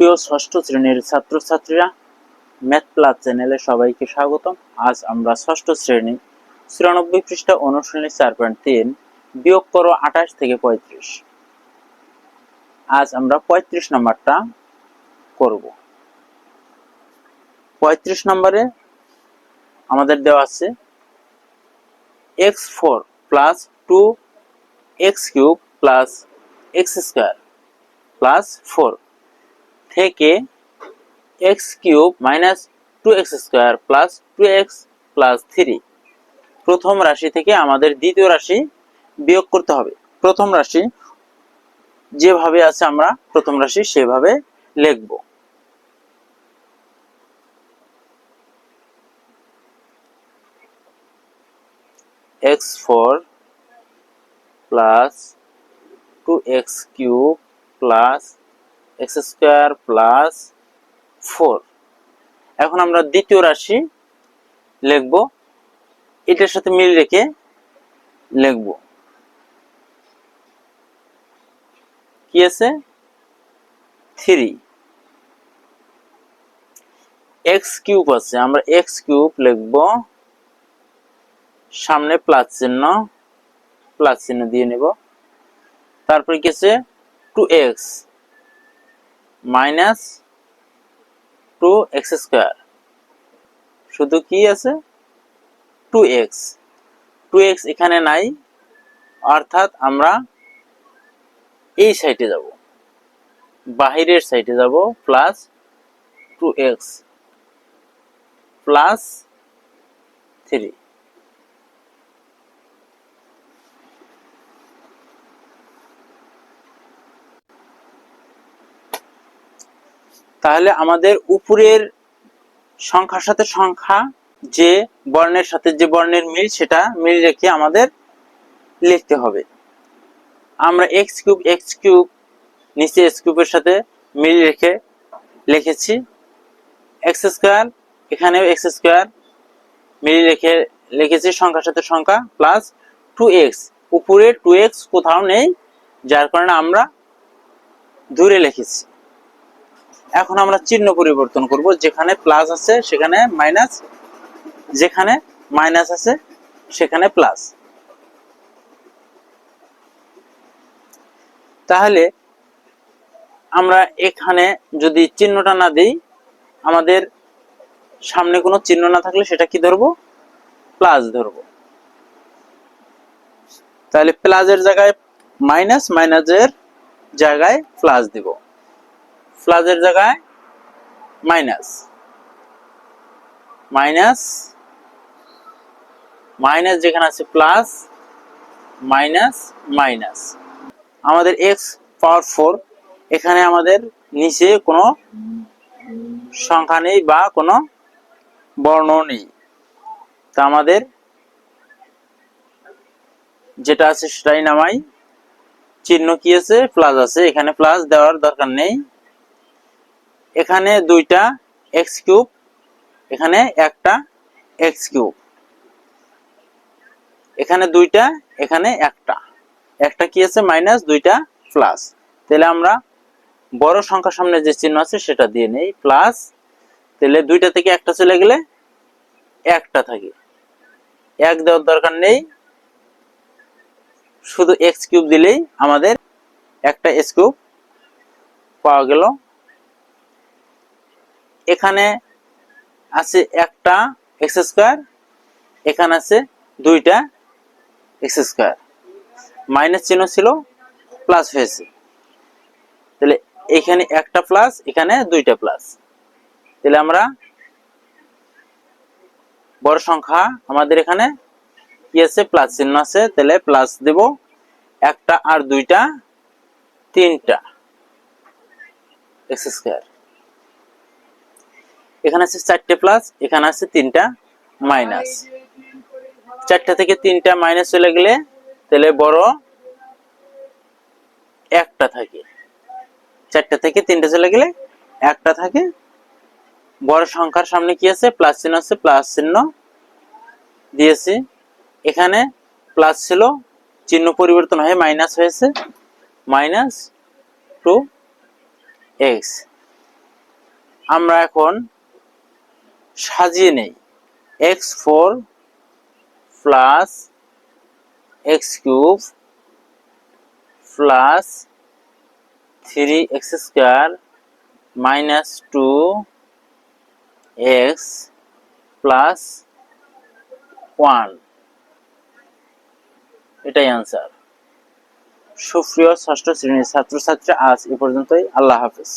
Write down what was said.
সুপ্রিয় ষষ্ঠ শ্রেণির ছাত্রছাত্রীরা ম্যাথ প্লাস চ্যানেলে সবাইকে স্বাগতম। আজ আমরা ষষ্ঠ শ্রেণি চুরানব্বই পৃষ্ঠা অনুশীলনী চার পয়েন্ট তিন, বিয়োগ করো আঠাশ থেকে পঁয়ত্রিশ। আজ আমরা পঁয়ত্রিশ নম্বরটা করব। পঁয়ত্রিশ নম্বরে আমাদের দেওয়া আছে x four plus two x cube plus x square plus four. থেকে x cube minus two x square plus two x plus three. প্রথম রাশি থেকে আমাদের দ্বিতীয় রাশি বিয়োগ করতে হবে। প্রথম রাশি যেভাবে আছে আমরা প্রথম রাশি সেভাবে লিখব। X four plus two x cube plus x square plus four. এখন আমরা দ্বিতীয় রাশি লিখব। এটার সাথে মিল রেখে লিখব। কি আছে? থ্রি। এক্স কিউব আছে, আমরা এক্স কিউব লিখব। সামনে প্লাস চিহ্ন প্লাস চিহ্ন দিয়ে নেব। তারপরে কি আছে? Two x. Minus two x square. শুধু কি আছে? Two x. টু এক্স এখানে নাই, অর্থাৎ আমরা এই সাইডে যাব। বাহিরের সাইডে যাব plus two x plus three তাহলে আমাদের উপরের সংখ্যার সাথে সংখ্যা যে বর্ণের সাথে যে বর্ণের মিল, সেটা মিল রেখে আমাদের লিখতে হবে। আমরা এক্স কিউব এক্স কিউব নিচে এক্স কিউবের সাথে মিল রেখে লিখেছি। এক্স স্কোয়ার এখানেও এক্স স্কোয়ার মিল রেখে লিখেছি সংখ্যার সাথে সংখ্যা প্লাস টু এক্স উপরে টু এক্স কোথাও নেই, যার কারণে আমরা দূরে লিখেছি। এখন আমরা চিহ্ন পরিবর্তন করব, যেখানে প্লাস আছে, সেখানে মাইনাস যেখানে মাইনাস আছে, সেখানে প্লাস তাহলে আমরা এখানে যদি চিহ্নটা না দিই, আমাদের সামনে কোনো চিহ্ন না থাকলে সেটা কি ধরবো? প্লাস ধরবো। তাহলে প্লাসের জায়গায় মাইনাস মাইনাসের জায়গায় প্লাস দিব। প্লাসের জায়গায় মাইনাস। মাইনাস মাইনাস যেখানে আছে প্লাস, মাইনাস মাইনাস। আমাদের এক্স পাওয়ার ফোর এখানে আমাদের নিচে কোনো সংখ্যা নেই বা কোনো বর্ণ নেই। তা আমাদের যেটা আছে সেটাই নামাই। চিহ্ন কি আছে? প্লাস আছে। এখানে প্লাস দেওয়ার দরকার নেই। এখানে দুইটা এক্স কিউব এখানে একটা এক্স কিউব এখানে দুইটা, এখানে একটা। একটা কি আছে? মাইনাস দুইটা প্লাস তাহলে আমরা বড় সংখ্যার সামনে যে চিহ্ন আছে সেটা দিয়ে নেই প্লাস তাহলে দুইটা থেকে একটা চলে গেলে একটা থাকে। এক দেওয়ার দরকার নেই। শুধু এক্স কিউব দিলেই আমাদের একটা কিউব পাওয়া গেল। এখানে আছে একটা এক্স স্কোয়ার, এখানে আছে দুইটা এক্স স্কোয়ার। মাইনাস চিহ্ন ছিল, প্লাস হয়েছে। তাহলে এখানে একটা প্লাস, এখানে দুইটা প্লাস। তাহলে আমরা বড় সংখ্যা আমাদের এখানে কি আছে? প্লাস চিহ্ন আছে, তাহলে প্লাস দেব একটা আর দুইটা, তিনটা। X square. এখানে আছে চারটে প্লাস এখানে আছে তিনটা মাইনাস চারটা থেকে তিনটা মাইনাস চলে গেলে তাহলে বড় একটা থাকে। চারটা থেকে তিনটা চলে গেলে একটা থাকে। বড় সংখ্যার সামনে কি আছে? প্লাস চিহ্ন আছে প্লাস চিহ্ন দিয়েছি। এখানে প্লাস ছিল, চিহ্ন পরিবর্তন হয়ে মাইনাস হয়েছে। মাইনাস টু এক্স আমরা এখন সাজিয়ে নেই। X four plus x cube plus three x square minus two x plus one এটাই আনসার সুপ্রিয় ষষ্ঠ শ্রেণির ছাত্রছাত্রী, আজ এ পর্যন্তই। আল্লাহ হাফেজ।